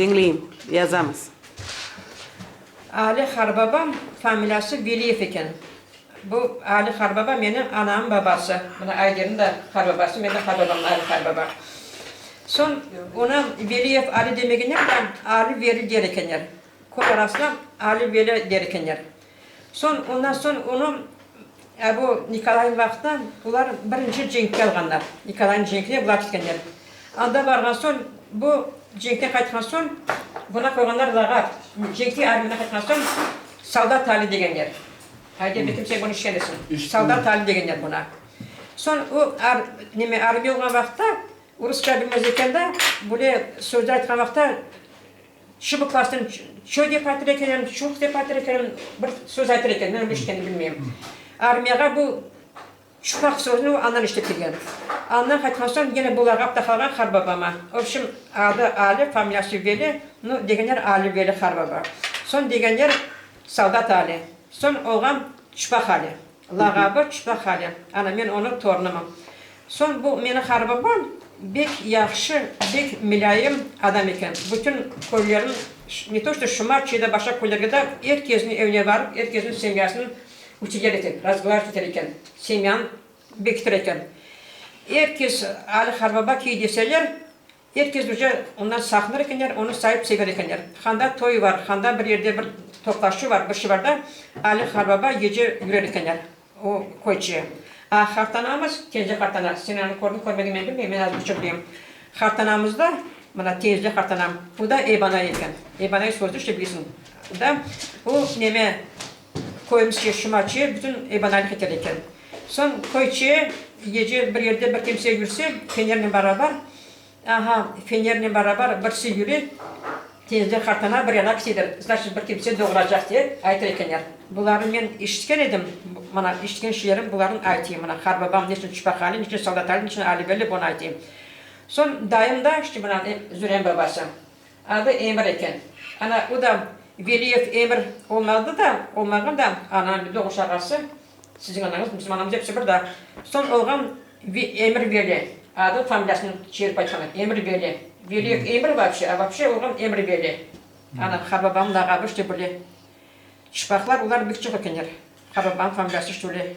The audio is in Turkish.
dinleyin. Yazamız. Ali Harbabam familiyası Veliyev ekan. Bu Ali Harbaba benim anamın babası. Buna Ayder'in de Harbabası, benim de Harbabam Ali Harbaba. Son ona Veliyev Ali demegine ben Ali Veli gerekenler. Kol arasında Ali Veli gerekenler. Son ondan son onu e, bu Nikolay'ın vaxtında bunlar birinci cenkке alğanlar. Nikolay'ın cenkine bunlar gitkenler. Anda bargan son bu cenkte qaytkan son buna koyganlar lağa. Cenkte armina qaytkan son Saldat Ali degenler. Haydi bir kimse bunu işlesin. Saldat Ali degenler buna. Son o ar, neme armiya olgan vaxtda Rusça bilmez ekan da böyle sözler aytkan vaxtda Şubuklasın, şu dep aytır eken, şu dep aytır eken, bir söz eken, ben onu işkeni bilmeyeyim. Armiyaga bu şupak sözünü andan iştep kelgen. Andan qaytkan soň yine bularga apta kalgan Harbabama. Общем, adı Ali, familiyası Veli, nu degenler Ali Veli Harbaba. Son degenler Saldat Ali. Son oğam Çupak Ali. Lagabı Çupak Ali. Ana men onu torunumum. Son bu meni Harbabam bek yaxşı, bek mülayim adam ekan. Bütün koylarım ne то что Шумарчи'de başka koylarda da herkesin evine varıp herkesin semyasını uçuyor eken, razgovar tutar eken, semyan bektir eken. Herkes Ali Harbaba ki deseler, herkes уже ondan sakınır ekenler, onu sahip sever ekenler. Handa toy var, handa bir yerde bir toplaşı var, bir şey var da Ali Harbaba gece yürür ekenler o koyçuya. A hartanamız, tezli hartana, Sinan'ı gördüm, görmedim ben bilmiyorum, ben az buçuk bileyim. Hartanamızda, bana tezli hartanam, bu da ebana eken. Ebanayı sözü işte bilirsin. Da bu neme koymuş şumaçıya bütün ebanaylık eter eken. Son koyçuya gece bir yerde bir kimse yürüse, fenerle beraber, aha fenerle beraber birisi yürü, tezli hartana bir yana kisidir. Значит, bir kimse doğuracak diye aytır ekenler. Bunları men işitken edim. Mana işitken şeylerim bunların aytayım. Mana Harbabam neçin Çupak Ali, neçin Saldat Ali, neçin Ali Belli bunu aytayım. Son dayım da işte bana Züren babası. Adı Emir eken. Ana o da Veliyev Emir olmadı da, olmagan da anam bir doğuş ağası. Sizin ananız, bizim anamız hepsi burada. Son olgan Vi- Emir Veli. Adı familiyasını çevirip aytkanlar. Emir Veli. Veliyev Emir вообще, а вообще olgan Emir Veli. Ana Harbabam da qabı işte böyle. Şıpaklar onlar bir çok ekenler. Harbabam familiyası işte öyle